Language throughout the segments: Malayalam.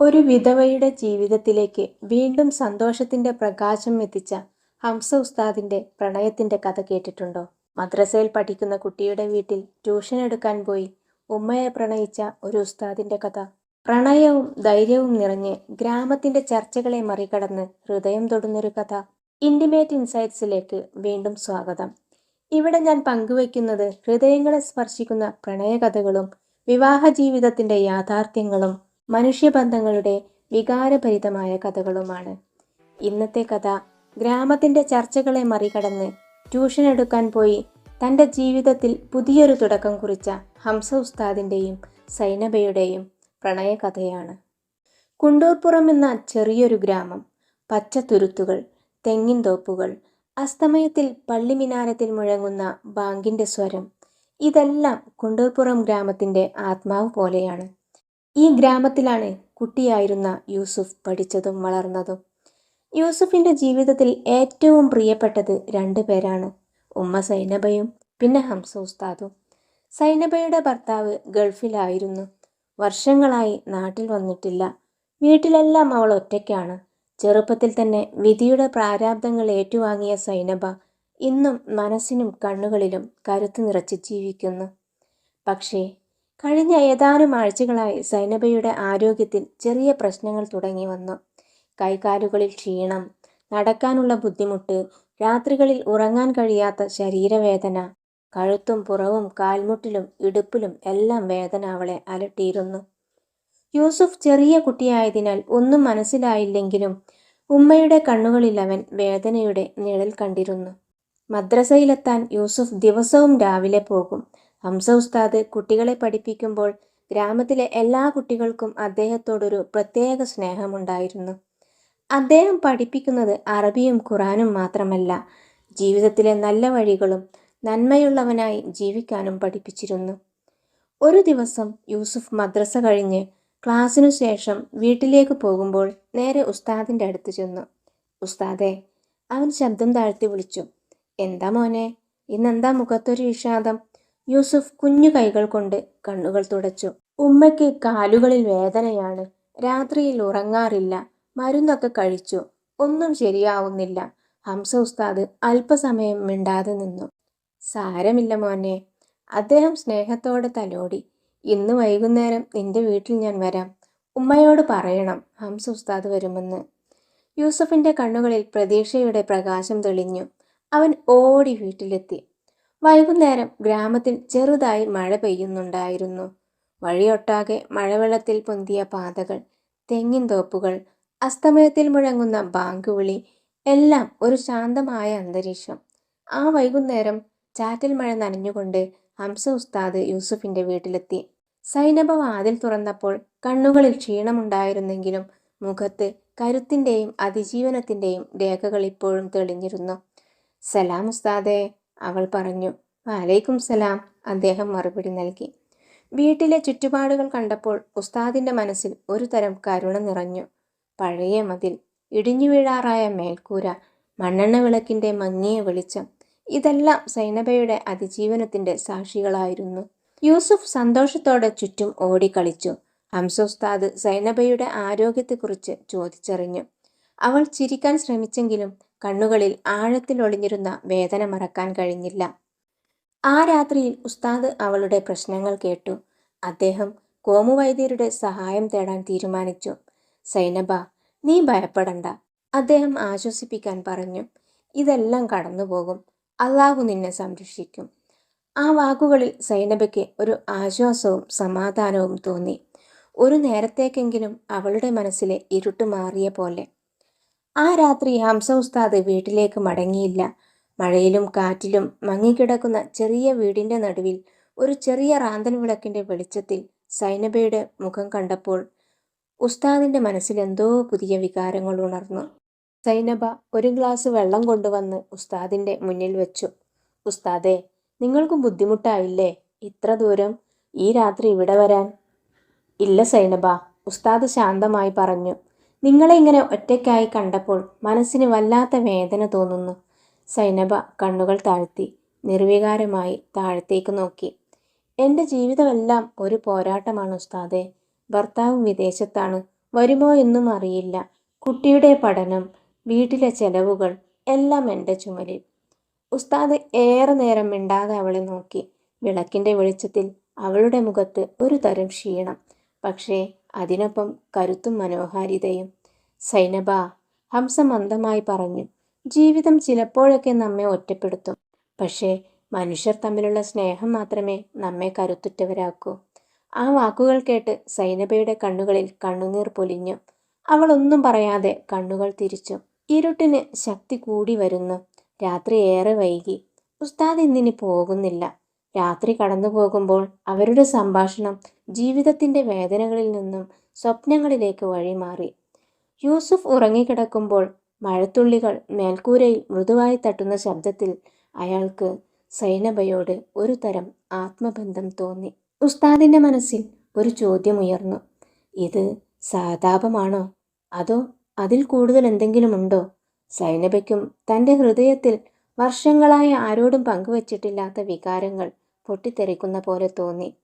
ഒരു വിധവയുടെ ജീവിതത്തിലേക്ക് വീണ്ടും സന്തോഷത്തിന്റെ പ്രകാശം എത്തിച്ച ഹംസ ഉസ്താദിന്റെ പ്രണയത്തിന്റെ കഥ കേട്ടിട്ടുണ്ടോ? മദ്രസയിൽ പഠിക്കുന്ന കുട്ടിയുടെ വീട്ടിൽ ട്യൂഷൻ എടുക്കാൻ പോയി ഉമ്മയെ പ്രണയിച്ച ഒരു ഉസ്താദിന്റെ കഥ. പ്രണയവും ധൈര്യവും നിറഞ്ഞ് ഗ്രാമത്തിന്റെ ചർച്ചകളെ മറികടന്ന് ഹൃദയം തൊടുന്നൊരു കഥ. ഇന്റിമേറ്റ് ഇൻസൈറ്റ്സിലേക്ക് വീണ്ടും സ്വാഗതം. ഇവിടെ ഞാൻ പങ്കുവയ്ക്കുന്നത് ഹൃദയങ്ങളെ സ്പർശിക്കുന്ന പ്രണയകഥകളും വിവാഹ ജീവിതത്തിന്റെ യാഥാർത്ഥ്യങ്ങളും മനുഷ്യബന്ധങ്ങളുടെ വികാരഭരിതമായ കഥകളുമാണ്. ഇന്നത്തെ കഥ ഗ്രാമത്തിന്റെ ചർച്ചകളെ മറികടന്ന് ട്യൂഷൻ എടുക്കാൻ പോയി തന്റെ ജീവിതത്തിൽ പുതിയൊരു തുടക്കം കുറിച്ച ഹംസ ഉസ്താദിന്റെയും സൈനബയുടെയും പ്രണയകഥയാണ്. കുണ്ടൂർപ്പുറം എന്ന ചെറിയൊരു ഗ്രാമം പച്ച തുരുത്തുകൾ തെങ്ങിൻ തോപ്പുകൾ അസ്തമയത്തിൽ പള്ളിമിനാരത്തിൽ മുഴങ്ങുന്ന ബാങ്കിന്റെ സ്വരം ഇതെല്ലാം കുണ്ടൂർപ്പുറം ഗ്രാമത്തിന്റെ ആത്മാവ് പോലെയാണ്. ഈ ഗ്രാമത്തിലാണ് കുട്ടിയായിരുന്ന യൂസുഫ് പഠിച്ചതും വളർന്നതും. യൂസുഫിന്റെ ജീവിതത്തിൽ ഏറ്റവും പ്രിയപ്പെട്ടത് രണ്ടു പേരാണ്. ഉമ്മ സൈനബയും പിന്നെ ഹംസ ഉസ്താദും. സൈനബയുടെ ഭർത്താവ് ഗൾഫിലായിരുന്നു. വർഷങ്ങളായി നാട്ടിൽ വന്നിട്ടില്ല. വീട്ടിലെല്ലാം അവൾ ഒറ്റയ്ക്കാണ്. ചെറുപ്പത്തിൽ തന്നെ വിധിയുടെ പ്രാരാബ്ദങ്ങൾ ഏറ്റുവാങ്ങിയ സൈനബ ഇന്നും മനസ്സിനും കണ്ണുകളിലും കരുത്ത് നിറച്ച് ജീവിക്കുന്നു. പക്ഷേ കഴിഞ്ഞ ഏതാനും ആഴ്ചകളായി സൈനബയുടെ ആരോഗ്യത്തിൽ ചെറിയ പ്രശ്നങ്ങൾ തുടങ്ങി വന്നു. കൈകാലുകളിൽ ക്ഷീണം നടക്കാനുള്ള ബുദ്ധിമുട്ട് രാത്രികളിൽ ഉറങ്ങാൻ കഴിയാത്ത ശരീരവേദന കഴുത്തും പുറവും കാൽമുട്ടിലും ഇടുപ്പിലും എല്ലാം വേദന അവളെ അലട്ടിയിരുന്നു. യൂസുഫ് ചെറിയ കുട്ടിയായതിനാൽ ഒന്നും മനസ്സിലായില്ലെങ്കിലും ഉമ്മയുടെ കണ്ണുകളിൽ അവൻ വേദനയുടെ നിഴൽ കണ്ടിരുന്നു. മദ്രസയിലെത്താൻ യൂസുഫ് ദിവസവും രാവിലെ പോകും. ഹംസ ഉസ്താദ് കുട്ടികളെ പഠിപ്പിക്കുമ്പോൾ ഗ്രാമത്തിലെ എല്ലാ കുട്ടികൾക്കും അദ്ദേഹത്തോടൊരു പ്രത്യേക സ്നേഹമുണ്ടായിരുന്നു. അദ്ദേഹം പഠിപ്പിക്കുന്നത് അറബിയും ഖുറാനും മാത്രമല്ല ജീവിതത്തിലെ നല്ല വഴികളും നന്മയുള്ളവനായി ജീവിക്കാനും പഠിപ്പിച്ചിരുന്നു. ഒരു ദിവസം യൂസുഫ് മദ്രസ കഴിഞ്ഞ് ക്ലാസ്സിനു ശേഷം വീട്ടിലേക്ക് പോകുമ്പോൾ നേരെ ഉസ്താദിന്റെ അടുത്ത് ചെന്നു. ഉസ്താദെ അവൻ ശബ്ദം താഴ്ത്തി വിളിച്ചു. എന്താ മോനെ? ഇന്നെന്താ മുഖത്തൊരു വിഷാദം? യൂസുഫ് കുഞ്ഞു കൈകൾ കൊണ്ട് കണ്ണുകൾ തുടച്ചു. ഉമ്മയ്ക്ക് കാലുകളിൽ വേദനയാണ്. രാത്രിയിൽ ഉറങ്ങാറില്ല. മരുന്നൊക്കെ കഴിച്ചു. ഒന്നും ശരിയാവുന്നില്ല. ഹംസ ഉസ്താദ് അല്പസമയം മിണ്ടാതെ നിന്നു. സാരമില്ല മോനെ. അദ്ദേഹം സ്നേഹത്തോടെ തലോടി. ഇന്ന് വൈകുന്നേരം നിന്റെ വീട്ടിൽ ഞാൻ വരാം. ഉമ്മയോട് പറയണം. ഹംസ ഉസ്താദ് വരുമെന്ന്. യൂസഫിന്റെ കണ്ണുകളിൽ പ്രതീക്ഷയുടെ പ്രകാശം തെളിഞ്ഞു. അവൻ ഓടി വീട്ടിലെത്തി. വൈകുന്നേരം ഗ്രാമത്തിൽ ചെറുതായി മഴ പെയ്യുന്നുണ്ടായിരുന്നു. വഴിയൊട്ടാകെ മഴവെള്ളത്തിൽ പൊന്തിയ പാതകൾ തെങ്ങിൻ തോപ്പുകൾ അസ്തമയത്തിൽ മുഴങ്ങുന്ന ബാങ്ക് വിളി എല്ലാം ഒരു ശാന്തമായ അന്തരീക്ഷം. ആ വൈകുന്നേരം ചാറ്റൽ മഴ നനഞ്ഞുകൊണ്ട് ഹംസ ഉസ്താദ് യൂസുഫിന്റെ വീട്ടിലെത്തി. സൈനബ വാതിൽ തുറന്നപ്പോൾ കണ്ണുകളിൽ ക്ഷീണമുണ്ടായിരുന്നെങ്കിലും മുഖത്ത് കരുത്തിന്റെയും അതിജീവനത്തിന്റെയും രേഖകൾ ഇപ്പോഴും തെളിഞ്ഞിരുന്നു. സലാം ഉസ്താദേ! അവൾ പറഞ്ഞു വാലൈക്കും സലാം അദ്ദേഹം മറുപടി നൽകി. വീട്ടിലെ ചുറ്റുപാടുകൾ കണ്ടപ്പോൾ ഉസ്താദിന്റെ മനസ്സിൽ ഒരു തരം കരുണ നിറഞ്ഞു. പഴയ മതിൽ ഇടിഞ്ഞു വീഴാറായ മേൽക്കൂര മണ്ണെണ്ണ വിളക്കിന്റെ മങ്ങിയ വെളിച്ചം ഇതെല്ലാം സൈനബയുടെ അതിജീവനത്തിന്റെ സാക്ഷികളായിരുന്നു. യൂസുഫ് സന്തോഷത്തോടെ ചുറ്റും ഓടിക്കളിച്ചു. ഹംസോസ്താദ് സൈനബയുടെ ആരോഗ്യത്തെക്കുറിച്ച് ചോദിച്ചറിഞ്ഞു. അവൾ ചിരിക്കാൻ ശ്രമിച്ചെങ്കിലും കണ്ണുകളിൽ ആഴത്തിൽ ഒളിഞ്ഞിരുന്ന വേദന മറക്കാൻ കഴിഞ്ഞില്ല. ആ രാത്രിയിൽ ഉസ്താദ് അവളുടെ പ്രശ്നങ്ങൾ കേട്ടു. അദ്ദേഹം കോമുവൈദ്യരുടെ സഹായം തേടാൻ തീരുമാനിച്ചു. സൈനബ നീ ഭയപ്പെടണ്ട. അദ്ദേഹം ആശ്വസിപ്പിക്കാൻ പറഞ്ഞു. ഇതെല്ലാം കടന്നുപോകും. അള്ളാഹു നിന്നെ സംരക്ഷിക്കും. ആ വാക്കുകളിൽ സൈനബയ്ക്ക് ഒരു ആശ്വാസവും സമാധാനവും തോന്നി. ഒരു നേരത്തേക്കെങ്കിലും അവളുടെ മനസ്സിലെ ഇരുട്ട് മാറിയ പോലെ. ആ രാത്രി ഹംസ ഉസ്താദ് വീട്ടിലേക്ക് മടങ്ങിയില്ല. മഴയിലും കാറ്റിലും മങ്ങിക്കിടക്കുന്ന ചെറിയ വീടിന്റെ നടുവിൽ ഒരു ചെറിയ റാന്തൻ വിളക്കിന്റെ വെളിച്ചത്തിൽ സൈനബയുടെ മുഖം കണ്ടപ്പോൾ ഉസ്താദിന്റെ മനസ്സിൽ എന്തോ പുതിയ വികാരങ്ങൾ ഉണർന്നു. സൈനബ ഒരു ഗ്ലാസ് വെള്ളം കൊണ്ടുവന്ന് ഉസ്താദിന്റെ മുന്നിൽ വെച്ചു. ഉസ്താദെ നിങ്ങൾക്കും ബുദ്ധിമുട്ടായില്ലേ? ഇത്ര ദൂരം ഈ രാത്രി ഇവിടെ വരാൻ? ഇല്ല സൈനബ ഉസ്താദ് ശാന്തമായി പറഞ്ഞു. നിങ്ങളെ ഇങ്ങനെ ഒറ്റയ്ക്കായി കണ്ടപ്പോൾ മനസ്സിന് വല്ലാത്ത വേദന തോന്നുന്നു. സൈനബ കണ്ണുകൾ താഴ്ത്തി നിർവികാരമായി താഴത്തേക്ക് നോക്കി. എന്റെ ജീവിതമെല്ലാം ഒരു പോരാട്ടമാണ് ഉസ്താദെ. ഭർത്താവ് വിദേശത്താണ്. വരുമോ എന്നും അറിയില്ല. കുട്ടിയുടെ പഠനം വീട്ടിലെ ചെലവുകൾ എല്ലാം എന്റെ ചുമലിൽ. ഉസ്താദ് ഏറെ നേരം മിണ്ടാതെ അവളെ നോക്കി. വിളക്കിന്റെ വെളിച്ചത്തിൽ അവളുടെ മുഖത്ത് ഒരു തരം ക്ഷീണം. പക്ഷേ അതിനൊപ്പം കരുത്തും മനോഹാരിതയും. സൈനബ ഹംസ മന്ദമായി പറഞ്ഞു ജീവിതം ചിലപ്പോഴൊക്കെ നമ്മെ ഒറ്റപ്പെടുത്തും. പക്ഷേ മനുഷ്യർ തമ്മിലുള്ള സ്നേഹം മാത്രമേ നമ്മെ കരുത്തുറ്റവരാക്കൂ. ആ വാക്കുകൾ കേട്ട് സൈനബയുടെ കണ്ണുകളിൽ കണ്ണുനീർ പൊലിഞ്ഞു. അവൾ ഒന്നും പറയാതെ കണ്ണുകൾ തിരിച്ചു. ഇരുട്ടിന് ശക്തി കൂടി വരുന്നു. രാത്രി ഏറെ വൈകി. ഉസ്താദ് ഇന്നിനി പോകുന്നില്ല? രാത്രി കടന്നു പോകുമ്പോൾ അവരുടെ സംഭാഷണം ജീവിതത്തിന്റെ വേദനകളിൽ നിന്നും സ്വപ്നങ്ങളിലേക്ക് വഴിമാറി. യൂസുഫ് ഉറങ്ങിക്കിടക്കുമ്പോൾ മഴത്തുള്ളികൾ മേൽക്കൂരയിൽ മൃദുവായി തട്ടുന്ന ശബ്ദത്തിൽ അയാൾക്ക് സൈനബയോട് ഒരു തരം ആത്മബന്ധം തോന്നി. ഉസ്താദിന്റെ മനസ്സിൽ ഒരു ചോദ്യമുയർന്നു. ഇത് സാതാപമാണോ അതോ അതിൽ കൂടുതൽ എന്തെങ്കിലുമുണ്ടോ സൈനബയ്ക്കും തന്റെ ഹൃദയത്തിൽ വർഷങ്ങളായി ആരോടും പങ്കുവച്ചിട്ടില്ലാത്ത വികാരങ്ങൾ പൊട്ടിത്തെറിക്കുന്ന പോലെ തോന്നി.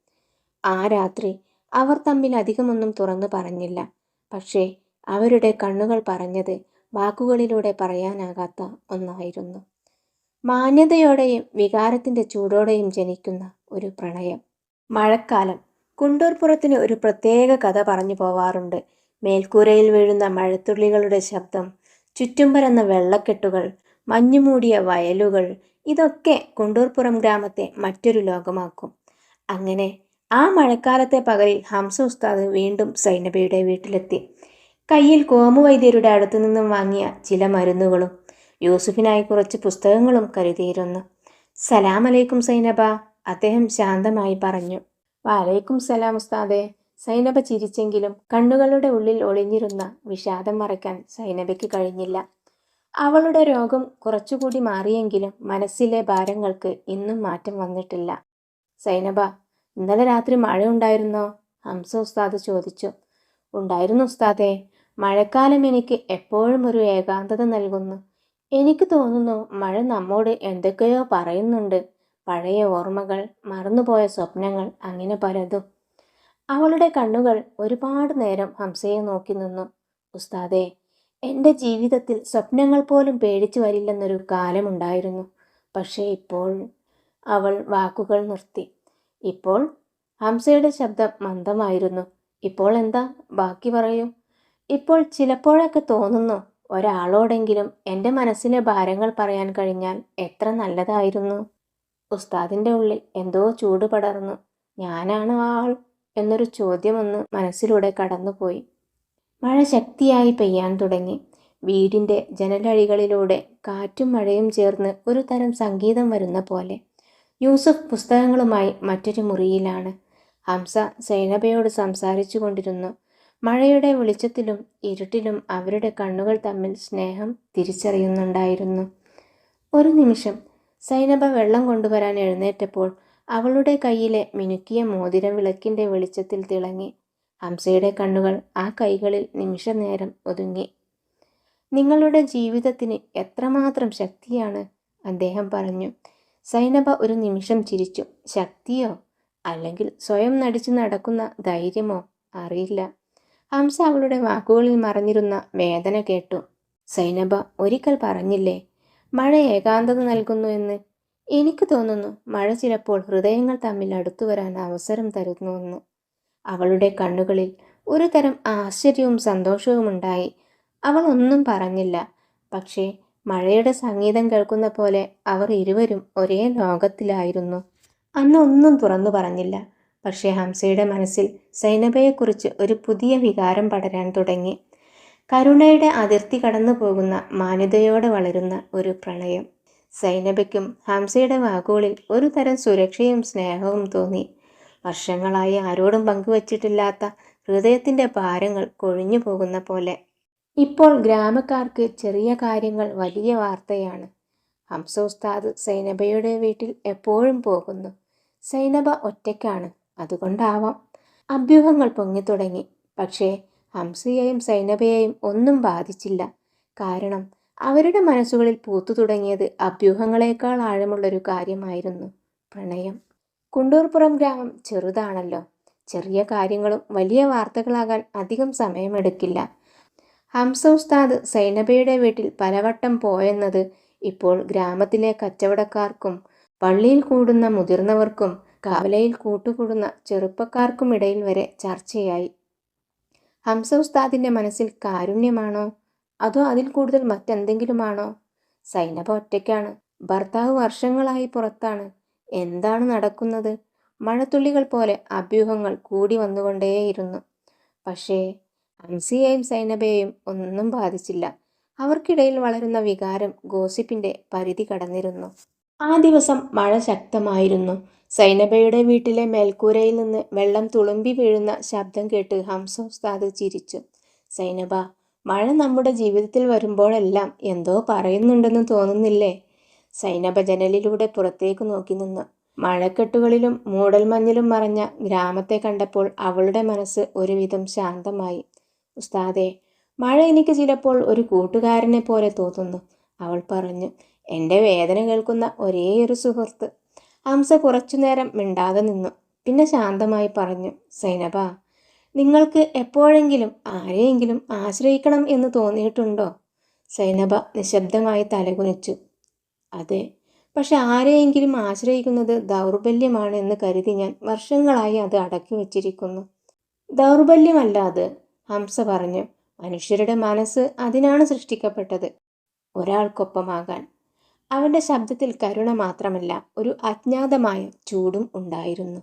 ആ രാത്രി അവർ തമ്മിൽ അധികമൊന്നും തുറന്നു പറഞ്ഞില്ല. പക്ഷേ അവരുടെ കണ്ണുകൾ പറഞ്ഞത് വാക്കുകളിലൂടെ പറയാനാകാത്ത ഒന്നായിരുന്നു. മാന്യതയോടെയും വികാരത്തിന്റെ ചൂടോടെയും ജനിക്കുന്ന ഒരു പ്രണയം. മഴക്കാലം. കുണ്ടൂർപ്പുറത്തിന് ഒരു പ്രത്യേക കഥ പറഞ്ഞു പോവാറുണ്ട്. മേൽക്കൂരയിൽ വീഴുന്ന മഴത്തുള്ളികളുടെ ശബ്ദം ചുറ്റും പരന്ന വെള്ളക്കെട്ടുകൾ മഞ്ഞുമൂടിയ വയലുകൾ ഇതൊക്കെ കൊണ്ടൂർപ്പുറം ഗ്രാമത്തെ മറ്റൊരു ലോകമാക്കും. അങ്ങനെ ആ മഴക്കാലത്തെ പകലിൽ ഹംസ ഉസ്താദ് വീണ്ടും സൈനബയുടെ വീട്ടിലെത്തി. കയ്യിൽ കോമുവൈദ്യരുടെ അടുത്തു നിന്നും വാങ്ങിയ ചില മരുന്നുകളും യൂസുഫിനായി കുറച്ച് പുസ്തകങ്ങളും കരുതിയിരുന്നു. സലാം അലൈക്കും സൈനബ അദ്ദേഹം ശാന്തമായി പറഞ്ഞു. വാലൈക്കും സലാം ഉസ്താദെ സൈനബ ചിരിച്ചെങ്കിലും കണ്ണുകളുടെ ഉള്ളിൽ ഒളിഞ്ഞിരുന്ന വിഷാദം മറയ്ക്കാൻ സൈനബയ്ക്ക് കഴിഞ്ഞില്ല. അവളുടെ രോഗം കുറച്ചുകൂടി മാറിയെങ്കിലും മനസ്സിലെ ഭാരങ്ങൾക്ക് ഇന്നും മാറ്റം വന്നിട്ടില്ല. സൈനബ ഇന്നലെ രാത്രി മഴ ഉണ്ടായിരുന്നോ ഹംസ ഉസ്താദ് ചോദിച്ചു. ഉണ്ടായിരുന്നു ഉസ്താദേ. മഴക്കാലം എനിക്ക് എപ്പോഴും ഒരു ഏകാന്തത നൽകുന്നു. എനിക്ക് തോന്നുന്നു മഴ നമ്മോട് എന്തൊക്കെയോ പറയുന്നുണ്ട്. പഴയ ഓർമ്മകൾ മറന്നുപോയ സ്വപ്നങ്ങൾ അങ്ങനെ പലതും. അവളുടെ കണ്ണുകൾ ഒരുപാട് നേരം ഹംസയെ നോക്കി നിന്നു. ഉസ്താദേ എന്റെ ജീവിതത്തിൽ സ്വപ്നങ്ങൾ പോലും പേടിച്ചു വരില്ലെന്നൊരു കാലമുണ്ടായിരുന്നു പക്ഷേ ഇപ്പോൾ അവൾ വാക്കുകൾ നിർത്തി. ഇപ്പോൾ ഹംസയുടെ ശബ്ദം മന്ദമായിരുന്നു. ഇപ്പോൾ എന്താ? ബാക്കി പറയൂ. ഇപ്പോൾ ചിലപ്പോഴൊക്കെ തോന്നുന്നു ഒരാളോടെങ്കിലും എന്റെ മനസ്സിലെ ഭാരങ്ങൾ പറയാൻ കഴിഞ്ഞാൽ എത്ര നല്ലതായിരുന്നു. ഉസ്താദിന്റെ ഉള്ളിൽ എന്തോ ചൂട് പടർന്നു. ഞാനാണോ ആൾ എന്നൊരു ചോദ്യമൊന്ന് മനസ്സിലൂടെ കടന്നുപോയി. മഴ ശക്തിയായി പെയ്യാൻ തുടങ്ങി. വീടിന്റെ ജനലഴികളിലൂടെ കാറ്റും മഴയും ചേർന്ന് ഒരു തരം സംഗീതം വരുന്ന പോലെ. യൂസഫ് പുസ്തകങ്ങളുമായി മറ്റൊരു മുറിയിലാണ്. ഹംസ സൈനബയോട് സംസാരിച്ചു കൊണ്ടിരുന്നു. മഴയുടെ വെളിച്ചത്തിലും ഇരുട്ടിലും അവരുടെ കണ്ണുകൾ തമ്മിൽ സ്നേഹം തിരിച്ചറിയുന്നുണ്ടായിരുന്നു. ഒരു നിമിഷം സൈനബ വെള്ളം കൊണ്ടുവരാൻ എഴുന്നേറ്റപ്പോൾ അവളുടെ കയ്യിലെ മിനുക്കിയ മോതിരം വിളക്കിന്റെ വെളിച്ചത്തിൽ തിളങ്ങി. ഹംസയുടെ കണ്ണുകൾ ആ കൈകളിൽ നിമിഷനേരം ഒതുങ്ങി. നിങ്ങളുടെ ജീവിതത്തിന് എത്രമാത്രം ശക്തിയാണ്? അദ്ദേഹം പറഞ്ഞു. സൈനബ ഒരു നിമിഷം ചിരിച്ചു. ശക്തിയോ? അല്ലെങ്കിൽ സ്വയം നടിച്ചു നടക്കുന്ന ധൈര്യമോ? അറിയില്ല. ഹംസ അവളുടെ വാക്കുകളിൽ മറഞ്ഞിരുന്ന വേദന കേട്ടു. സൈനബ ഒരിക്കൽ പറഞ്ഞില്ലേ മഴ ഏകാന്തത നൽകുന്നു എന്ന്? എനിക്ക് തോന്നുന്നു മഴ ചിലപ്പോൾ ഹൃദയങ്ങൾ തമ്മിൽ അടുത്തു വരാൻ അവസരം തരുന്നുവെന്ന് അവളുടെ കണ്ണുകളിൽ ഒരു തരം ആശ്ചര്യവും സന്തോഷവും ഉണ്ടായി. അവൾ ഒന്നും പറഞ്ഞില്ല. പക്ഷേ മഴയുടെ സംഗീതം കേൾക്കുന്ന പോലെ അവർ ഇരുവരും ഒരേ ലോകത്തിലായിരുന്നു. അന്ന് ഒന്നും തുറന്നു പറഞ്ഞില്ല. പക്ഷേ ഹംസയുടെ മനസ്സിൽ സൈനബയെക്കുറിച്ച് ഒരു പുതിയ വികാരം പടരാൻ തുടങ്ങി. കരുണയുടെ അതിർത്തി കടന്നു പോകുന്ന മാന്യതയോടെ വളരുന്ന ഒരു പ്രണയം സൈനബയ്ക്കും ഹംസയുടെ വാക്കുകളിൽ ഒരു തരം സുരക്ഷയും സ്നേഹവും തോന്നി. വർഷങ്ങളായി ആരോടും പങ്കുവച്ചിട്ടില്ലാത്ത ഹൃദയത്തിന്റെ ഭാരങ്ങൾ കൊഴിഞ്ഞു പോകുന്ന പോലെ. ഇപ്പോൾ ഗ്രാമക്കാർക്ക് ചെറിയ കാര്യങ്ങൾ വലിയ വാർത്തയാണ്. ഹംസ ഉസ്താദ് സൈനബയുടെ വീട്ടിൽ എപ്പോഴും പോകുന്നു. സൈനബ ഒറ്റയ്ക്കാണ്. അതുകൊണ്ടാവാം. അഭ്യൂഹങ്ങൾ പൊങ്ങിത്തുടങ്ങി പക്ഷേ ഹംസയെയും സൈനബയെയും ഒന്നും ബാധിച്ചില്ല. കാരണം അവരുടെ മനസ്സുകളിൽ പൂത്തു തുടങ്ങിയത് അഭ്യൂഹങ്ങളെക്കാൾ ആഴമുള്ളൊരു കാര്യമായിരുന്നു പ്രണയം. കുണ്ടൂർപ്പുറം ഗ്രാമം ചെറുതാണല്ലോ. ചെറിയ കാര്യങ്ങളും വലിയ വാർത്തകളാകാൻ അധികം സമയമെടുക്കില്ല. ഹംസ ഉസ്താദ് സൈനബയുടെ വീട്ടിൽ പലവട്ടം പോയെന്നത് ഇപ്പോൾ ഗ്രാമത്തിലെ കച്ചവടക്കാർക്കും പള്ളിയിൽ കൂടുന്ന മുതിർന്നവർക്കും കവലയിൽ കൂട്ടുകൂടുന്ന ചെറുപ്പക്കാർക്കും ഇടയിൽ വരെ ചർച്ചയായി. ഹംസ ഉസ്താദിന്റെ മനസ്സിൽ കാരുണ്യമാണോ? അതോ അതിൽ കൂടുതൽ മറ്റെന്തെങ്കിലുമാണോ? സൈനബ ഒറ്റയ്ക്കാണ്. ഭർത്താവ് വർഷങ്ങളായി പുറത്താണ്. എന്താണ് നടക്കുന്നത്? മഴത്തുള്ളികൾ പോലെ അഭ്യൂഹങ്ങൾ കൂടി വന്നുകൊണ്ടേയിരുന്നു. പക്ഷേ ഹംസിയെയും സൈനബയെയും ഒന്നും ബാധിച്ചില്ല. അവർക്കിടയിൽ വളരുന്ന വികാരം ഗോസിപ്പിന്റെ പരിധി കടന്നിരുന്നു. ആ ദിവസം മഴ ശക്തമായിരുന്നു. സൈനബയുടെ വീട്ടിലെ മേൽക്കൂരയിൽ നിന്ന് വെള്ളം തുളുമ്പി വീഴുന്ന ശബ്ദം കേട്ട് ഹംസ ഉസ്താദ് ചിരിച്ചു. സൈനബ മഴ നമ്മുടെ ജീവിതത്തിൽ വരുമ്പോഴെല്ലാം എന്തോ പറയുന്നുണ്ടെന്ന് തോന്നുന്നില്ലേ? സൈനബ ജനലിലൂടെ പുറത്തേക്ക് നോക്കി നിന്നു. മഴക്കെട്ടുകളിലും മൂടൽമഞ്ഞിലും മറഞ്ഞ ഗ്രാമത്തെ കണ്ടപ്പോൾ അവളുടെ മനസ്സ് ഒരുവിധം ശാന്തമായി. ഉസ്താദെ മഴ എനിക്ക് ചിലപ്പോൾ ഒരു കൂട്ടുകാരനെ പോലെ തോന്നുന്നു അവൾ പറഞ്ഞു. എന്റെ വേദന കേൾക്കുന്ന ഒരേയൊരു സുഹൃത്ത്. ഹംസ കുറച്ചുനേരം മിണ്ടാതെ നിന്നു. പിന്നെ ശാന്തമായി പറഞ്ഞു. സൈനബ നിങ്ങൾക്ക് എപ്പോഴെങ്കിലും ആരെയെങ്കിലും ആശ്രയിക്കണം എന്ന് തോന്നിയിട്ടുണ്ടോ? സൈനബ നിശബ്ദമായി തലകുനിച്ചു. അതെ. പക്ഷെ ആരെയെങ്കിലും ആശ്രയിക്കുന്നത് ദൗർബല്യമാണ് എന്ന് കരുതി ഞാൻ വർഷങ്ങളായി അത് അടക്കി വച്ചിരിക്കുന്നു. ദൗർബല്യമല്ല അത് ഹംസ പറഞ്ഞു. മനുഷ്യരുടെ മനസ്സ് അതിനാണ് സൃഷ്ടിക്കപ്പെട്ടത്. ഒരാൾക്കൊപ്പമാകാൻ. അവന്റെ ശബ്ദത്തിൽ കരുണ മാത്രമല്ല ഒരു അജ്ഞാതമായ ചൂടും ഉണ്ടായിരുന്നു.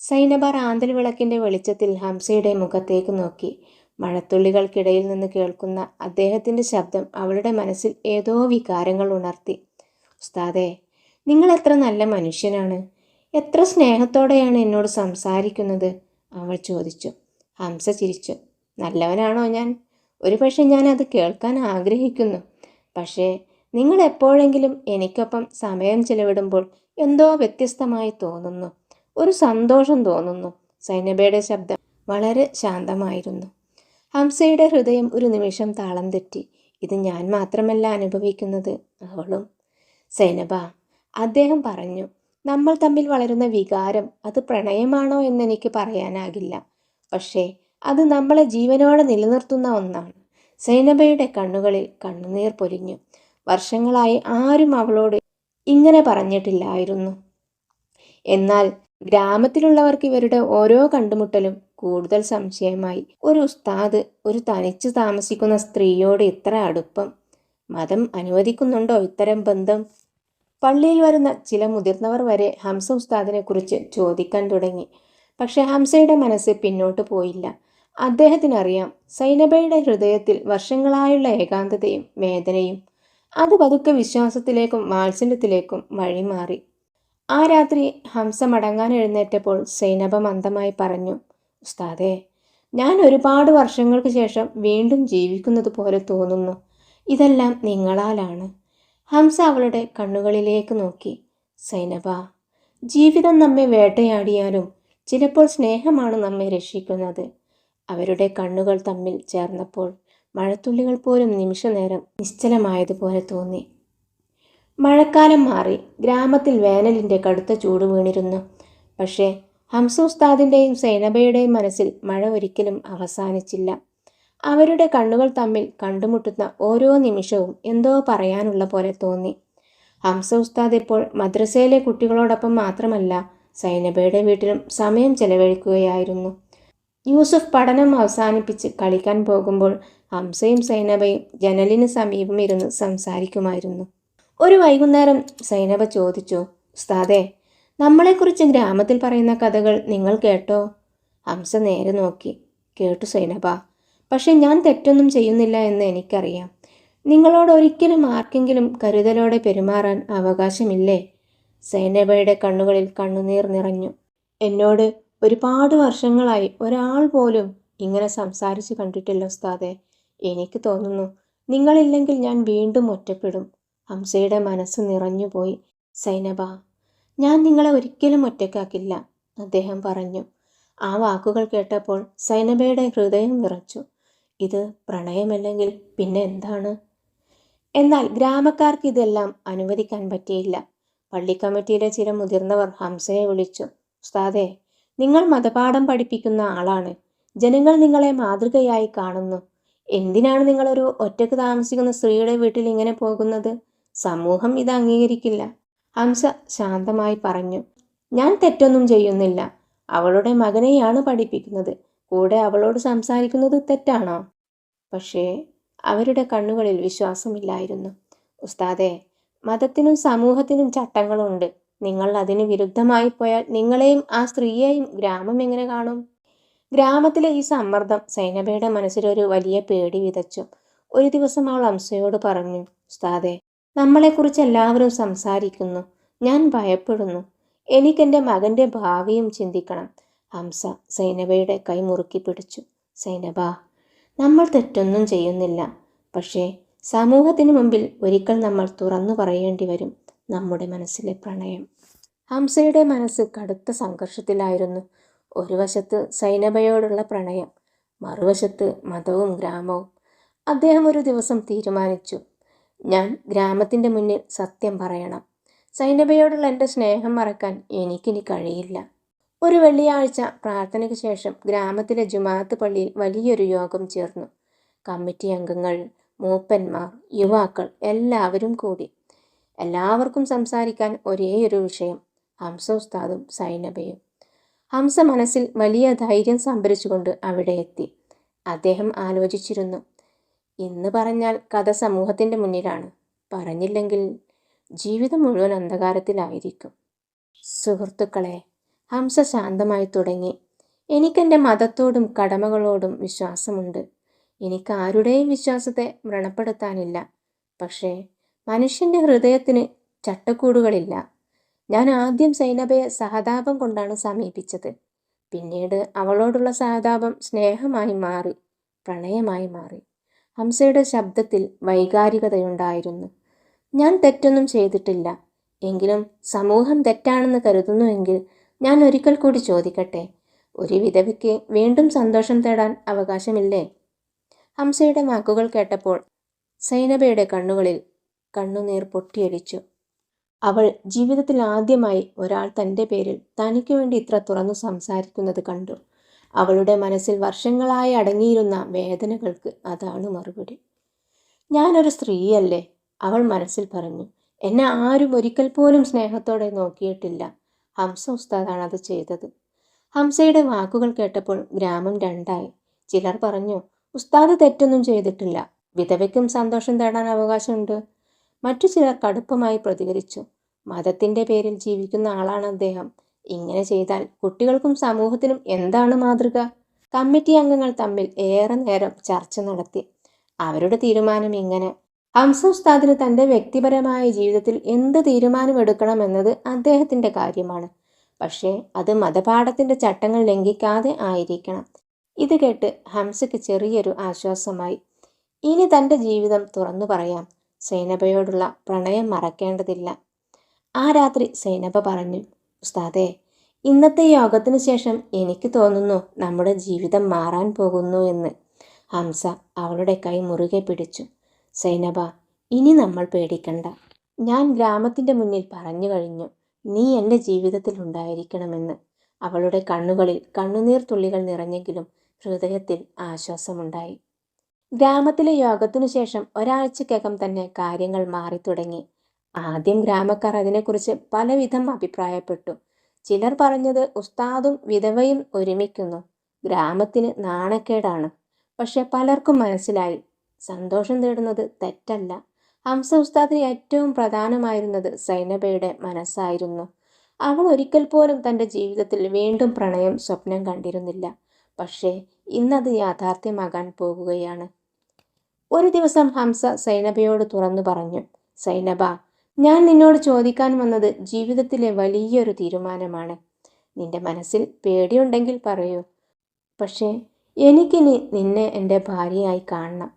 സൈനബാർ ആന്തൽ വിളക്കിന്റെ വെളിച്ചത്തിൽ ഹംസയുടെ മുഖത്തേക്ക് നോക്കി. മഴത്തുള്ളികൾക്കിടയിൽ നിന്ന് കേൾക്കുന്ന അദ്ദേഹത്തിന്റെ ശബ്ദം അവളുടെ മനസ്സിൽ ഏതോ വികാരങ്ങൾ ഉണർത്തി. ഉസ്താദേ നിങ്ങൾ എത്ര നല്ല മനുഷ്യനാണ്. എത്ര സ്നേഹത്തോടെയാണ് എന്നോട് സംസാരിക്കുന്നത്. അവൾ ചോദിച്ചു. ഹംസ ചിരിച്ചു. നല്ലവനാണോ ഞാൻ? ഒരുപക്ഷെ ഞാൻ അത് കേൾക്കാൻ ആഗ്രഹിക്കുന്നു. പക്ഷേ നിങ്ങൾ എപ്പോഴെങ്കിലും എനിക്കൊപ്പം സമയം ചിലവിടുമ്പോൾ എന്തോ വ്യത്യസ്തമായി തോന്നുന്നു. ഒരു സന്തോഷം തോന്നുന്നു. സൈനബയുടെ ശബ്ദം വളരെ ശാന്തമായിരുന്നു. ഹംസയുടെ ഹൃദയം ഒരു നിമിഷം താളം തെറ്റി. ഇത് ഞാൻ മാത്രമല്ല അനുഭവിക്കുന്നത്. അവളും സൈനബ. അദ്ദേഹം പറഞ്ഞു നമ്മൾ തമ്മിൽ വളരുന്ന വികാരം അത് പ്രണയമാണോ എന്നെനിക്ക് പറയാനാകില്ല. പക്ഷേ അത് നമ്മളെ ജീവനോടെ നിലനിർത്തുന്ന ഒന്നാണ്. സൈനബയുടെ കണ്ണുകളിൽ കണ്ണുനീർ പൊലിഞ്ഞു വർഷങ്ങളായി ആരും അവളോട് ഇങ്ങനെ പറഞ്ഞിട്ടില്ലായിരുന്നു. എന്നാൽ ഗ്രാമത്തിലുള്ളവർക്ക് ഇവരുടെ ഓരോ കണ്ടുമുട്ടലും കൂടുതൽ സംശയമായി. ഒരു ഉസ്താദ് ഒരു തനിച്ച് താമസിക്കുന്ന സ്ത്രീയോട് ഇത്ര അടുപ്പം മതം അനുവദിക്കുന്നുണ്ടോ ഇത്തരം ബന്ധം? പള്ളിയിൽ വരുന്ന ചില മുതിർന്നവർ വരെ ഹംസ ഉസ്താദിനെ കുറിച്ച് ചോദിക്കാൻ തുടങ്ങി. പക്ഷെ ഹംസയുടെ മനസ്സ് പിന്നോട്ട് പോയില്ല. അദ്ദേഹത്തിനറിയാം സൈനബയുടെ ഹൃദയത്തിൽ വർഷങ്ങളായുള്ള ഏകാന്തതയും വേദനയും അത് പതുക്കെ വിശ്വാസത്തിലേക്കും വാത്സല്യത്തിലേക്കും വഴിമാറി. ആ രാത്രി ഹംസ മടങ്ങാൻ എഴുന്നേറ്റപ്പോൾ സൈനബ മന്ദമായി പറഞ്ഞു ഉസ്താദേ ഞാൻ ഒരുപാട് വർഷങ്ങൾക്ക് ശേഷം വീണ്ടും ജീവിക്കുന്നത് പോലെ തോന്നുന്നു. ഇതെല്ലാം നിങ്ങളാലാണ്. ഹംസ അവളുടെ കണ്ണുകളിലേക്ക് നോക്കി. സൈനബ ജീവിതം നമ്മെ വേട്ടയാടിയാലും ചിലപ്പോൾ സ്നേഹമാണ് നമ്മെ രക്ഷിക്കുന്നത്. അവരുടെ കണ്ണുകൾ തമ്മിൽ ചേർന്നപ്പോൾ മഴത്തുള്ളികൾ പോലും നിമിഷനേരം നിശ്ചലമായതുപോലെ തോന്നി. മഴക്കാലം മാറി ഗ്രാമത്തിൽ വേനലിന്റെ കടുത്ത ചൂട് വീണിരുന്നു. പക്ഷേ ഹംസ ഉസ്താദിന്റെയും സൈനബയുടെയും മനസ്സിൽ മഴ ഒരിക്കലും അവസാനിച്ചില്ല. അവരുടെ കണ്ണുകൾ തമ്മിൽ കണ്ടുമുട്ടുന്ന ഓരോ നിമിഷവും എന്തോ പറയാനുള്ള പോലെ തോന്നി. ഹംസ ഉസ്താദ് ഇപ്പോൾ മദ്രസയിലെ കുട്ടികളോടൊപ്പം മാത്രമല്ല സൈനബയുടെ വീട്ടിലും സമയം ചെലവഴിക്കുകയായിരുന്നു. യൂസഫ് പഠനം അവസാനിപ്പിച്ച് കളിക്കാൻ പോകുമ്പോൾ ഹംസയും സൈനബയും ജനലിന് സമീപം ഇരുന്ന് സംസാരിക്കുമായിരുന്നു. ഒരു വൈകുന്നേരം സൈനബ ചോദിച്ചു ഉസ്താദേ നമ്മളെക്കുറിച്ച് ഗ്രാമത്തിൽ പറയുന്ന കഥകൾ നിങ്ങൾ കേട്ടോ? ഹംസ നേരെ നോക്കി കേട്ടു സൈനബ. പക്ഷെ ഞാൻ തെറ്റൊന്നും ചെയ്യുന്നില്ല എന്ന് എനിക്കറിയാം. നിങ്ങളോട് ഒരിക്കലും ആർക്കെങ്കിലും കരുതലോടെ പെരുമാറാൻ അവകാശമില്ലേ? സൈനബയുടെ കണ്ണുകളിൽ കണ്ണുനീർ നിറഞ്ഞു. എന്നോട് ഒരുപാട് വർഷങ്ങളായി ഒരാൾ പോലും ഇങ്ങനെ സംസാരിച്ച് കണ്ടിട്ടില്ല ഉസ്താദെ. എനിക്ക് തോന്നുന്നു നിങ്ങളില്ലെങ്കിൽ ഞാൻ വീണ്ടും ഒറ്റപ്പെടും. ഹംസയുടെ മനസ്സ് നിറഞ്ഞുപോയി സൈനബ ഞാൻ നിങ്ങളെ ഒരിക്കലും ഒറ്റക്കാക്കില്ല അദ്ദേഹം പറഞ്ഞു. ആ വാക്കുകൾ കേട്ടപ്പോൾ സൈനബയുടെ ഹൃദയം വിറച്ചു ഇത് പ്രണയമല്ലെങ്കിൽ പിന്നെ എന്താണ്? എന്നാൽ ഗ്രാമക്കാർക്ക് ഇതെല്ലാം അനുവദിക്കാൻ പറ്റിയില്ല. പള്ളി കമ്മിറ്റിയിലെ ചില മുതിർന്നവർ ഹംസയെ വിളിച്ചു. ഉസ്താദെ നിങ്ങൾ മതപാഠം പഠിപ്പിക്കുന്ന ആളാണ്. ജനങ്ങൾ നിങ്ങളെ മാതൃകയായി കാണുന്നു. എന്തിനാണ് നിങ്ങളൊരു ഒറ്റയ്ക്ക് താമസിക്കുന്ന സ്ത്രീയുടെ വീട്ടിൽ ഇങ്ങനെ പോകുന്നത്? സമൂഹം ഇത് അംഗീകരിക്കില്ല. ഹംസ ശാന്തമായി പറഞ്ഞു. ഞാൻ തെറ്റൊന്നും ചെയ്യുന്നില്ല. അവളുടെ മകനെയാണ് പഠിപ്പിക്കുന്നത്. കൂടെ അവളോട് സംസാരിക്കുന്നത് തെറ്റാണോ? പക്ഷേ അവരുടെ കണ്ണുകളിൽ വിശ്വാസമില്ലായിരുന്നു. ഉസ്താദെ മതത്തിനും സമൂഹത്തിനും ചട്ടങ്ങളുണ്ട്. നിങ്ങൾ അതിന് വിരുദ്ധമായി പോയാൽ നിങ്ങളെയും ആ സ്ത്രീയെയും ഗ്രാമം എങ്ങനെ കാണും? ഗ്രാമത്തിലെ ഈ സമ്മർദ്ദം സൈനബയുടെ മനസ്സിലൊരു വലിയ പേടി വിതച്ചു. ഒരു ദിവസം അവൾ അംസയോട് പറഞ്ഞു ഉസ്താദെ നമ്മളെക്കുറിച്ച് എല്ലാവരും സംസാരിക്കുന്നു. ഞാൻ ഭയപ്പെടുന്നു. എനിക്കെന്റെ മകന്റെ ഭാവിയും ചിന്തിക്കണം. ഹംസ സൈനബയുടെ കൈ മുറുക്കി പിടിച്ചു. സൈനബ നമ്മൾ തെറ്റൊന്നും ചെയ്യുന്നില്ല. പക്ഷേ സമൂഹത്തിന് മുമ്പിൽ ഒരിക്കൽ നമ്മൾ തുറന്നു പറയേണ്ടി വരും നമ്മുടെ മനസ്സിലെ പ്രണയം. ഹംസയുടെ മനസ്സ് കടുത്ത സംഘർഷത്തിലായിരുന്നു. ഒരു വശത്ത് സൈനബയോടുള്ള പ്രണയം മറുവശത്ത് മതവും ഗ്രാമവും. അദ്ദേഹം ഒരു ദിവസം തീരുമാനിച്ചു ഞാൻ ഗ്രാമത്തിന്റെ മുന്നിൽ സത്യം പറയണം. സൈനബയോടുള്ള എന്റെ സ്നേഹം മറക്കാൻ എനിക്കിനി കഴിയില്ല. ഒരു വെള്ളിയാഴ്ച പ്രാർത്ഥനയ്ക്ക് ശേഷം ഗ്രാമത്തിലെ ജുമാഅത്ത് പള്ളിയിൽ വലിയൊരു യോഗം ചേർന്നു. കമ്മിറ്റി അംഗങ്ങൾ മൂപ്പന്മാർ യുവാക്കൾ എല്ലാവരും കൂടി. എല്ലാവർക്കും സംസാരിക്കാൻ ഒരേയൊരു വിഷയം ഹംസ ഉസ്താദും സൈനബയും. ഹംസ മനസ്സിൽ വലിയ ധൈര്യം സംഭരിച്ചുകൊണ്ട് അവിടെ എത്തി. അദ്ദേഹം ആലോചിച്ചിരുന്നു ഇന്ന് പറഞ്ഞാൽ കഥ സമൂഹത്തിന്റെ മുന്നിലാണ്. പറഞ്ഞില്ലെങ്കിൽ ജീവിതം മുഴുവൻ അന്ധകാരത്തിലായിരിക്കും. സുഹൃത്തുക്കളെ ഹംസ ശാന്തമായി തുടങ്ങി. എനിക്കെന്റെ മതത്തോടും കടമകളോടും വിശ്വാസമുണ്ട്. എനിക്ക് ആരുടെയും വിശ്വാസത്തെ വ്രണപ്പെടുത്താനില്ല. പക്ഷേ മനുഷ്യന്റെ ഹൃദയത്തിന് ചട്ടക്കൂടുകളില്ല. ഞാൻ ആദ്യം സൈനബയെ സഹതാപം കൊണ്ടാണ് സമീപിച്ചത്. പിന്നീട് അവളോടുള്ള സഹതാപം സ്നേഹമായി മാറി പ്രണയമായി മാറി. ഹംസയുടെ ശബ്ദത്തിൽ വൈകാരികതയുണ്ടായിരുന്നു. ഞാൻ തെറ്റൊന്നും ചെയ്തിട്ടില്ല. എങ്കിലും സമൂഹം തെറ്റാണെന്ന് കരുതുന്നുവെങ്കിൽ ഞാൻ ഒരിക്കൽ കൂടി ചോദിക്കട്ടെ? ഒരു വിധവയ്ക്ക് വീണ്ടും സന്തോഷം തേടാൻ അവകാശമില്ലേ? ഹംസയുടെ വാക്കുകൾ കേട്ടപ്പോൾ സൈനബയുടെ കണ്ണുകളിൽ കണ്ണുനീർ പൊട്ടിയൊലിച്ചു അവൾ ജീവിതത്തിൽ ആദ്യമായി ഒരാൾ തന്റെ പേരിൽ തനിക്ക് വേണ്ടി ഇത്ര തുറന്നു സംസാരിക്കുന്നത് കണ്ടു. അവളുടെ മനസ്സിൽ വർഷങ്ങളായി അടങ്ങിയിരുന്ന വേദനകൾക്ക് അതാണ് മറുപടി. ഞാനൊരു സ്ത്രീയല്ലേ? അവൾ മനസ്സിൽ പറഞ്ഞു. എന്നെ ആരും ഒരിക്കൽ പോലും സ്നേഹത്തോടെ നോക്കിയിട്ടില്ല. ഹംസ ഉസ്താദാണ് അത് ചെയ്തത്. ഹംസയുടെ വാക്കുകൾ കേട്ടപ്പോൾ ഗ്രാമം രണ്ടായി. ചിലർ പറഞ്ഞു ഉസ്താദ് തെറ്റൊന്നും ചെയ്തിട്ടില്ല. വിധവയ്ക്കും സന്തോഷം തേടാൻ അവകാശമുണ്ട്. മറ്റു ചിലർ കടുപ്പമായി പ്രതികരിച്ചു മതത്തിന്റെ പേരിൽ ജീവിക്കുന്ന ആളാണ് അദ്ദേഹം. ഇങ്ങനെ ചെയ്താൽ കുട്ടികൾക്കും സമൂഹത്തിനും എന്താണ് മാതൃക? കമ്മിറ്റി അംഗങ്ങൾ തമ്മിൽ ഏറെ നേരം ചർച്ച നടത്തി. അവരുടെ തീരുമാനം ഇങ്ങനെ ഹംസ ഉസ്താദിന് തന്റെ വ്യക്തിപരമായ ജീവിതത്തിൽ എന്ത് തീരുമാനമെടുക്കണമെന്നത് അദ്ദേഹത്തിന്റെ കാര്യമാണ്. പക്ഷേ അത് മതപാഠത്തിന്റെ ചട്ടങ്ങൾ ലംഘിക്കാതെ ആയിരിക്കണം. ഇത് കേട്ട് ഹംസയ്ക്ക് ചെറിയൊരു ആശ്വാസമായി. ഇനി തന്റെ ജീവിതം തുറന്നു പറയാം. സൈനബയോടുള്ള പ്രണയം മറക്കേണ്ടതില്ല. ആ രാത്രി സൈനബ പറഞ്ഞു ഉസ്താദേ ഇന്നത്തെ യോഗത്തിന് ശേഷം എനിക്ക് തോന്നുന്നു നമ്മുടെ ജീവിതം മാറാൻ പോകുന്നു എന്ന് ഹംസ അവളുടെ കൈ മുറുകെ പിടിച്ചു. സൈനബ ഇനി നമ്മൾ പേടിക്കണ്ട. ഞാൻ ഗ്രാമത്തിന്റെ മുന്നിൽ പറഞ്ഞു കഴിഞ്ഞു നീ എന്റെ ജീവിതത്തിൽ ഉണ്ടായിരിക്കണമെന്ന്. അവളുടെ കണ്ണുകളിൽ കണ്ണുനീർ തുള്ളികൾ നിറഞ്ഞെങ്കിലും ഹൃദയത്തിൽ ആശ്വാസമുണ്ടായി. ഗ്രാമത്തിലെ യോഗത്തിനു ശേഷം ഒരാഴ്ചക്കകം തന്നെ കാര്യങ്ങൾ മാറി തുടങ്ങി ആദ്യം ഗ്രാമക്കാർ അതിനെക്കുറിച്ച് പലവിധം അഭിപ്രായപ്പെട്ടു. ചിലർ പറഞ്ഞത് ഉസ്താദും വിധവയും ഒരുമിക്കുന്നു. ഗ്രാമത്തിന് നാണക്കേടാണ്. പക്ഷെ പലർക്കും മനസ്സിലായി സന്തോഷം തേടുന്നത് തെറ്റല്ല. ഹംസ ഉസ്താദിന് ഏറ്റവും പ്രധാനമായിരുന്നത് സൈനബയുടെ മനസ്സായിരുന്നു. അവൾ ഒരിക്കൽ പോലും തന്റെ ജീവിതത്തിൽ വീണ്ടും പ്രണയം സ്വപ്നം കണ്ടിരുന്നില്ല. പക്ഷേ ഇന്നത് യാഥാർത്ഥ്യമാകാൻ പോകുകയാണ്. ഒരു ദിവസം ഹംസ സൈനബയോട് തുറന്നു പറഞ്ഞു സൈനബ ഞാൻ നിന്നോട് ചോദിക്കാൻ വന്നത് ജീവിതത്തിലെ വലിയൊരു തീരുമാനമാണ്. നിന്റെ മനസ്സിൽ പേടിയുണ്ടെങ്കിൽ പറയൂ. പക്ഷേ എനിക്കിനി നിന്നെ എന്റെ ഭാര്യയായി കാണണം.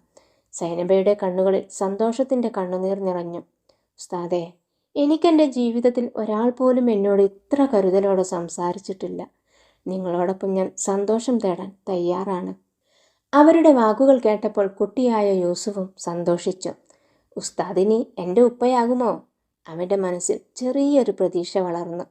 സൈനബയുടെ കണ്ണുകളിൽ സന്തോഷത്തിന്റെ കണ്ണുനീർ നിറഞ്ഞു. ഉസ്താദേ എനിക്കെന്റെ ജീവിതത്തിൽ ഒരാൾ പോലും എന്നോട് ഇത്ര കരുതലോടെ സംസാരിച്ചിട്ടില്ല. നിങ്ങളോടൊപ്പം ഞാൻ സന്തോഷം തേടാൻ തയ്യാറാണ്. അവരുടെ വാക്കുകൾ കേട്ടപ്പോൾ കുട്ടിയായ യൂസുഫും സന്തോഷിച്ചു. ഉസ്താദിനി എന്റെ ഉപ്പയാകുമോ? അവന്റെ മനസ്സിൽ ചെറിയൊരു പ്രതീക്ഷ വളർന്നു.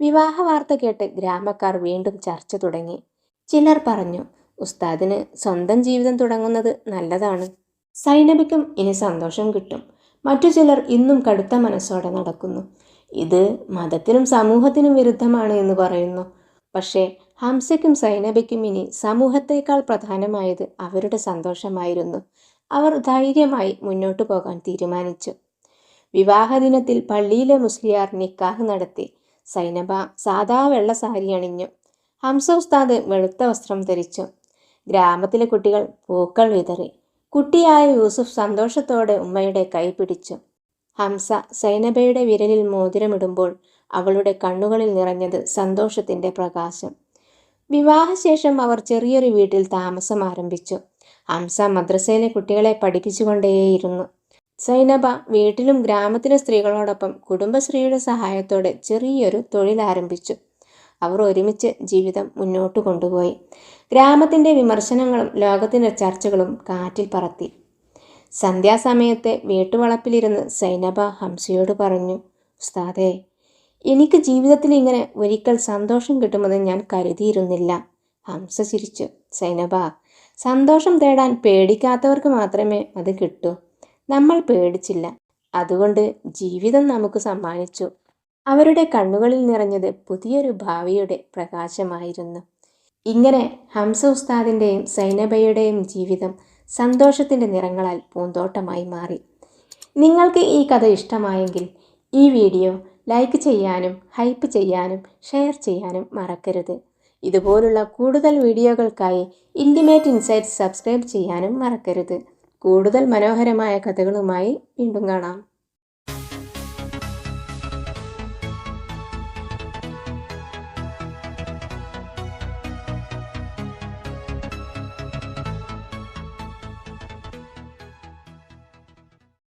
വിവാഹ വാർത്ത കേട്ട് ഗ്രാമക്കാർ വീണ്ടും ചർച്ച തുടങ്ങി. ചിലർ പറഞ്ഞു ഉസ്താദിന് സ്വന്തം ജീവിതം തുടങ്ങുന്നത് നല്ലതാണ്. സൈനബിക്കും ഇനി സന്തോഷം കിട്ടും. മറ്റു ചിലർ ഇന്നും കടുത്ത മനസ്സോടെ നടക്കുന്നു. ഇത് മതത്തിനും സമൂഹത്തിനും വിരുദ്ധമാണ് എന്ന് പറയുന്നു. പക്ഷേ ഹംസയ്ക്കും സൈനബയ്ക്കും ഇനി സമൂഹത്തേക്കാൾ പ്രധാനമായത് അവരുടെ സന്തോഷമായിരുന്നു. അവർ ധൈര്യമായി മുന്നോട്ടു പോകാൻ തീരുമാനിച്ചു. വിവാഹദിനത്തിൽ പള്ളിയിലെ മുസ്ലിയാർ നിക്കാഹ് നടത്തി. സൈനബ സാദാ വെള്ള സാരി അണിഞ്ഞു. ഹംസ ഉസ്താദ് വെളുത്ത വസ്ത്രം ധരിച്ചു. ഗ്രാമത്തിലെ കുട്ടികൾ പൂക്കൾ വിതറി. കുട്ടിയായ യൂസുഫ് സന്തോഷത്തോടെ ഉമ്മയുടെ കൈ പിടിച്ചു. ഹംസ സൈനബയുടെ വിരലിൽ മോതിരമിടുമ്പോൾ അവളുടെ കണ്ണുകളിൽ നിറഞ്ഞത് സന്തോഷത്തിന്റെ പ്രകാശം. വിവാഹശേഷം അവർ ചെറിയൊരു വീട്ടിൽ താമസം ആരംഭിച്ചു. ഹംസ മദ്രസയിലെ കുട്ടികളെ പഠിപ്പിച്ചുകൊണ്ടേയിരുന്നു. സൈനബ വീട്ടിലും ഗ്രാമത്തിലെ സ്ത്രീകളോടൊപ്പം കുടുംബശ്രീയുടെ സഹായത്തോടെ ചെറിയൊരു തൊഴിൽ ആരംഭിച്ചു. അവർ ഒരുമിച്ച് ജീവിതം മുന്നോട്ട് കൊണ്ടുപോയി. ഗ്രാമത്തിന്റെ വിമർശനങ്ങളും ലോകത്തിന്റെ ചർച്ചകളും കാറ്റിൽ പറത്തി. സന്ധ്യാസമയത്തെ വീട്ടുവളപ്പിലിരുന്ന് സൈനബ ഹംസയോട് പറഞ്ഞു ഉസ്താദേ എനിക്ക് ജീവിതത്തിൽ ഇങ്ങനെ ഒരിക്കൽ സന്തോഷം കിട്ടുമെന്ന് ഞാൻ കരുതിയിരുന്നില്ല ഹംസ ചിരിച്ചു. സൈനബ സന്തോഷം തേടാൻ പേടിക്കാത്തവർക്ക് മാത്രമേ അത് കിട്ടൂ. നമ്മൾ പേടിച്ചില്ല. അതുകൊണ്ട് ജീവിതം നമുക്ക് സമ്മാനിച്ചു. അവരുടെ കണ്ണുകളിൽ നിറഞ്ഞത് പുതിയൊരു ഭാവിയുടെ പ്രകാശമായിരുന്നു. ഇങ്ങനെ ഹംസ ഉസ്താദിന്റെയും സൈനബയുടെയും ജീവിതം സന്തോഷത്തിന്റെ നിറങ്ങളാൽ പൂന്തോട്ടമായി മാറി. നിങ്ങൾക്ക് ഈ കഥ ഇഷ്ടമായെങ്കിൽ ഈ വീഡിയോ ലൈക്ക് ചെയ്യാനും ഹൈപ്പ് ചെയ്യാനും ഷെയർ ചെയ്യാനും മറക്കരുത്. ഇതുപോലുള്ള കൂടുതൽ വീഡിയോകൾക്കായി ഇന്റിമേറ്റ് ഇൻസൈറ്റ്സ് സബ്സ്ക്രൈബ് ചെയ്യാനും മറക്കരുത്. കൂടുതൽ മനോഹരമായ കഥകളുമായി വീണ്ടും കാണാം.